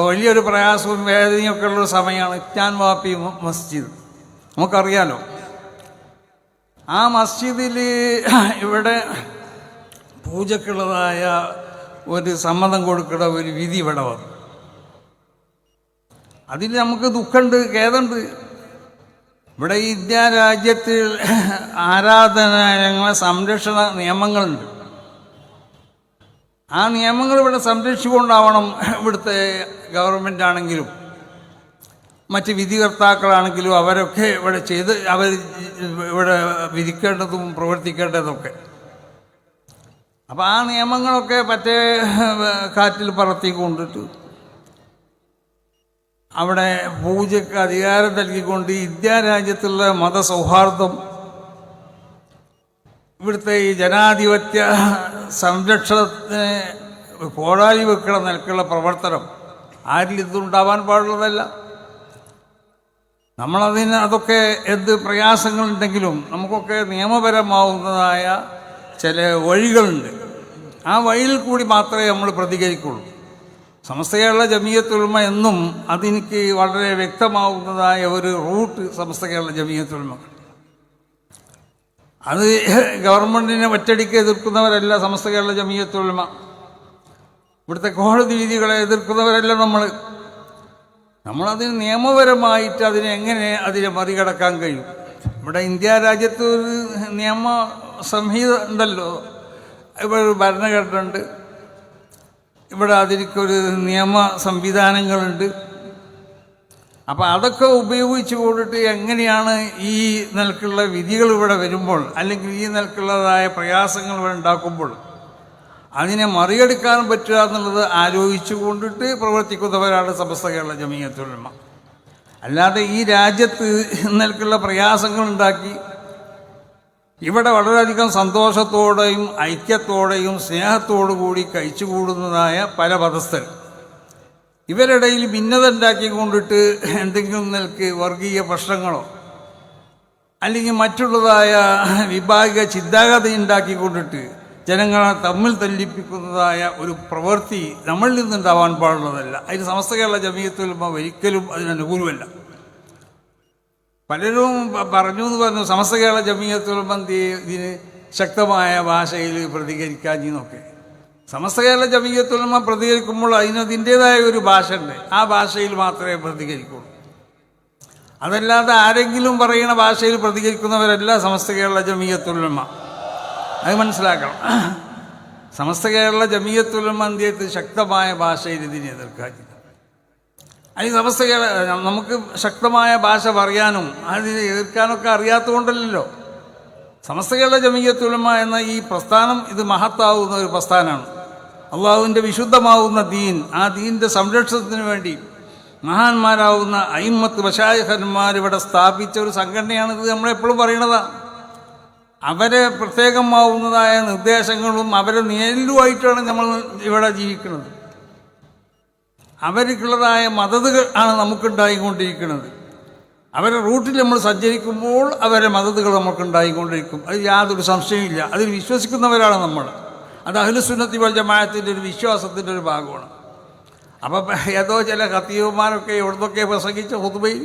വലിയൊരു പ്രയാസവും വേദനയൊക്കെ ഉള്ള സമയമാണ് ഇറ്റാൻ വാപ്പി മസ്ജിദ്. നമുക്കറിയാലോ. ആ മസ്ജിദിൽ ഇവിടെ പൂജക്കുള്ളതായ ഒരു സമ്മതം കൊടുക്കുന്ന ഒരു വിധി ഇവിടെ വന്നു. അതിൽ നമുക്ക് ദുഃഖമുണ്ട് ഖേദമുണ്ട് ഇവിടെ ഇന്ത്യ രാജ്യത്തിൽ ആരാധനാലയങ്ങളെ സംരക്ഷണ നിയമങ്ങളുണ്ട്. ആ നിയമങ്ങൾ ഇവിടെ സംരക്ഷിച്ചുകൊണ്ടാവണം ഇവിടുത്തെ ഗവൺമെന്റ് ആണെങ്കിലും മറ്റ് വിധികർത്താക്കളാണെങ്കിലും അവരൊക്കെ ഇവിടെ ചെയ്ത് അവർ ഇവിടെ വിധിക്കേണ്ടതും പ്രവർത്തിക്കേണ്ടതൊക്കെ അപ്പോൾ ആ നിയമങ്ങളൊക്കെ മറ്റേ കാറ്റിൽ പറത്തിക്കൊണ്ടിട്ട് അവിടെ പൂജയ്ക്ക് അധികാരം നൽകിക്കൊണ്ട് ഇന്ത്യ രാജ്യത്തുള്ള മതസൗഹാർദ്ദം ഇവിടുത്തെ ഈ ജനാധിപത്യ സംരക്ഷണത്തിന് പോരാളി വെക്കണ നിലക്കുള്ള പ്രവർത്തനം. ആരിൽ ഇതുണ്ടാവാൻ പാടുള്ളതല്ല. നമ്മളതിന് അതൊക്കെ എന്ത് പ്രയാസങ്ങളുണ്ടെങ്കിലും നമുക്കൊക്കെ നിയമപരമാവുന്നതായ ചില വഴികളുണ്ട്. ആ വഴിയിൽ കൂടി മാത്രമേ നമ്മൾ പ്രതികരിക്കുള്ളൂ. സമസ്ത കേരള ജമീയത്തുൽമ എന്നും അതെനിക്ക് വളരെ വ്യക്തമാവുന്നതായ ഒരു റൂട്ട് സമസ്ത കേരള ജമീയത്തുൽമ അത് ഗവൺമെന്റിനെ ഒറ്റടിക്ക് എതിർക്കുന്നവരല്ല സമസ്ത കേരള ജമീയത്തുൽമ ഇവിടുത്തെ കോടതി വിധികളെ എതിർക്കുന്നവരല്ല നമ്മൾ നമ്മളതിന് നിയമപരമായിട്ട് അതിനെ എങ്ങനെ അതിനെ മറികടക്കാൻ കഴിയും? ഇവിടെ ഇന്ത്യ രാജ്യത്ത് ഒരു നിയമ സംഹിത ഉണ്ടല്ലോ. ഇവിടെ ഒരു ഭരണഘടന ഉണ്ട് ഇവിടെ അതിനൊരു നിയമ സംവിധാനങ്ങളുണ്ട്. അപ്പം അതൊക്കെ ഉപയോഗിച്ച് കൊണ്ടിട്ട് എങ്ങനെയാണ് ഈ നിലക്കുള്ള വിധികൾ ഇവിടെ വരുമ്പോൾ അല്ലെങ്കിൽ ഈ നിലക്കുള്ളതായ പ്രയാസങ്ങൾ ഇവിടെ ഉണ്ടാക്കുമ്പോൾ അതിനെ മറികടക്കാൻ പറ്റുക എന്നുള്ളത് ആലോചിച്ചു കൊണ്ടിട്ട് പ്രവർത്തിക്കുന്നവരാണ് സമസ്ത കേരള ജമീയത്തുലമ അല്ലാതെ ഈ രാജ്യത്ത് നിലക്കുള്ള പ്രയാസങ്ങൾ ഉണ്ടാക്കി ഇവിടെ വളരെയധികം സന്തോഷത്തോടെയും ഐക്യത്തോടെയും സ്നേഹത്തോടു കൂടി കഴിച്ചുകൂടുന്നതായ പല മതസ്ഥർ ഇവരിടയിൽ ഭിന്നത ഉണ്ടാക്കിക്കൊണ്ടിട്ട് എന്തെങ്കിലും നിൽക്ക് വർഗീയ പ്രശ്നങ്ങളോ അല്ലെങ്കിൽ മറ്റുള്ളതായ വിഭാഗിക ചിന്താഗതി ഉണ്ടാക്കിക്കൊണ്ടിട്ട് ജനങ്ങളെ തമ്മിൽ തല്ലിപ്പിക്കുന്നതായ ഒരു പ്രവൃത്തി നമ്മളിൽ നിന്നുണ്ടാവാൻ പാടുള്ളതല്ല. അതിന് സമസ്ത കേരള ജമീയത്തിൽ ഒരിക്കലും അതിനനുകൂലമല്ല പലരും പറഞ്ഞു എന്ന് പറഞ്ഞു സമസ്ത കേരള ചെയ്യും? ഇതിന് ശക്തമായ ഭാഷയിൽ പ്രതികരിക്കാഞ്ഞെന്നൊക്കെ സമസ്ത കേരള ജമീയത്തുലമ പ്രതികരിക്കുമ്പോൾ അതിനതിന്റെതായ ഒരു ഭാഷ ഉണ്ട് ആ ഭാഷയിൽ മാത്രമേ പ്രതികരിക്കുള്ളൂ. അതല്ലാതെ ആരെങ്കിലും പറയുന്ന ഭാഷയിൽ പ്രതികരിക്കുന്നവരല്ല സമസ്ത കേരള ജമീയത്തുലമ. അത് മനസ്സിലാക്കണം. സമസ്ത കേരള ജമീയത്തുലമ അന്ത്യത്തിൽ ശക്തമായ ഭാഷയിൽ ഇതിനെ എതിർക്കാൻ അതിന് സമസ്ത കേരള നമുക്ക് ശക്തമായ ഭാഷ പറയാനും അതിനെ എതിർക്കാനൊക്കെ അറിയാത്തതുകൊണ്ടല്ലോ സമസ്ത കേരള ജമീയത്തുലമ എന്ന ഈ പ്രസ്ഥാനം ഇത് മഹത്താവുന്ന ഒരു പ്രസ്ഥാനമാണ്. അള്ളാഹുവിന്റെ വിശുദ്ധമാവുന്ന ദീൻ ആ ദീന്റെ സംരക്ഷണത്തിന് വേണ്ടി മഹാന്മാരാവുന്ന അയിമത്ത് ഇവിടെ സ്ഥാപിച്ച ഒരു സംഘടനയാണ് ഇത് നമ്മളെപ്പോഴും പറയണതാണ് അവരെ പ്രത്യേകമാവുന്നതായ നിർദ്ദേശങ്ങളും അവരെ നേരിലുമായിട്ടാണ് നമ്മൾ ഇവിടെ ജീവിക്കുന്നത്. അവർക്കുള്ളതായ മതതുകൾ ആണ് നമുക്കുണ്ടായിക്കൊണ്ടിരിക്കുന്നത്. അവരെ റൂട്ടിൽ നമ്മൾ സഞ്ചരിക്കുമ്പോൾ അവരെ മദതുകൾ നമുക്കുണ്ടായിക്കൊണ്ടിരിക്കും അത് യാതൊരു സംശയമില്ല അതിൽ വിശ്വസിക്കുന്നവരാണ് നമ്മൾ. അത് അഹ്ലുസുന്നത്തി വൽ ജമാഅത്തിന്റെ ഒരു വിശ്വാസത്തിന്റെ ഒരു ഭാഗമാണ്. അപ്പം ഏതോ ചില കത്തീവന്മാരൊക്കെ എവിടുന്നൊക്കെ പ്രസംഗിച്ച ഹുതുബയിൽ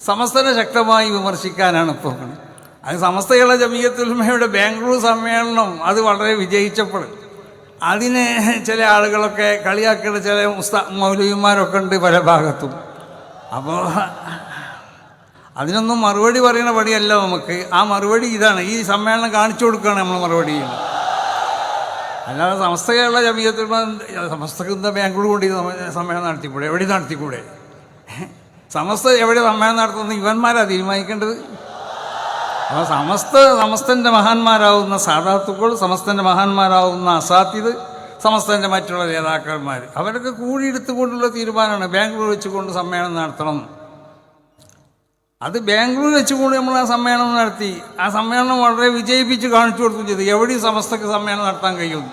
സമസ്തനെ ശക്തമായി വിമർശിക്കാനാണ് ഇപ്പോൾ അത് സമസ്തയുള്ള ജമീയത്തുൽമയുടെ ബാംഗ്ലൂർ സമ്മേളനം അത് വളരെ വിജയിച്ചപ്പോൾ അതിനെ ചില ആളുകളൊക്കെ കളിയാക്കുന്ന ചില ഉസ്താ മൗലവിമാരൊക്കെ ഉണ്ട് പല ഭാഗത്തും. അപ്പോൾ അതിനൊന്നും മറുപടി പറയുന്ന പടിയല്ല നമുക്ക്. ആ മറുപടി ഇതാണ്. ഈ സമ്മേളനം കാണിച്ചു കൊടുക്കുകയാണ് നമ്മൾ മറുപടി അല്ലാതെ സമസ്ത കേരള ജമീയത്തിൽ സമസ്ത ബാംഗ്ലൂർ നടത്തി സമ്മേളനം നടത്തിക്കൂടെ? എവിടെ നടത്തിക്കൂടെ? സമസ്ത എവിടെ സമ്മേളനം നടത്തുന്ന ഇവന്മാരാ തീരുമാനിക്കേണ്ടത്? അപ്പോൾ സമസ്ത സമസ്തന്റെ മഹാന്മാരാവുന്ന സാധാത്തുക്കൾ സമസ്തന്റെ മഹാന്മാരാവുന്ന അസാത്തിത് സമസ്തന്റെ മറ്റുള്ള നേതാക്കന്മാർ അവരൊക്കെ കൂടിയെടുത്തുകൊണ്ടുള്ള തീരുമാനമാണ് ബാംഗ്ലൂർ വെച്ചുകൊണ്ട് സമ്മേളനം നടത്തണം. അത് ബാംഗ്ലൂർ വെച്ചുകൊണ്ട് നമ്മൾ ആ സമ്മേളനം നടത്തി. ആ സമ്മേളനം വളരെ വിജയിപ്പിച്ച് കാണിച്ചു കൊടുക്കുകയും ചെയ്തു. എവിടെയും സമസ്തക്ക് സമ്മേളനം നടത്താൻ കഴിയുന്നു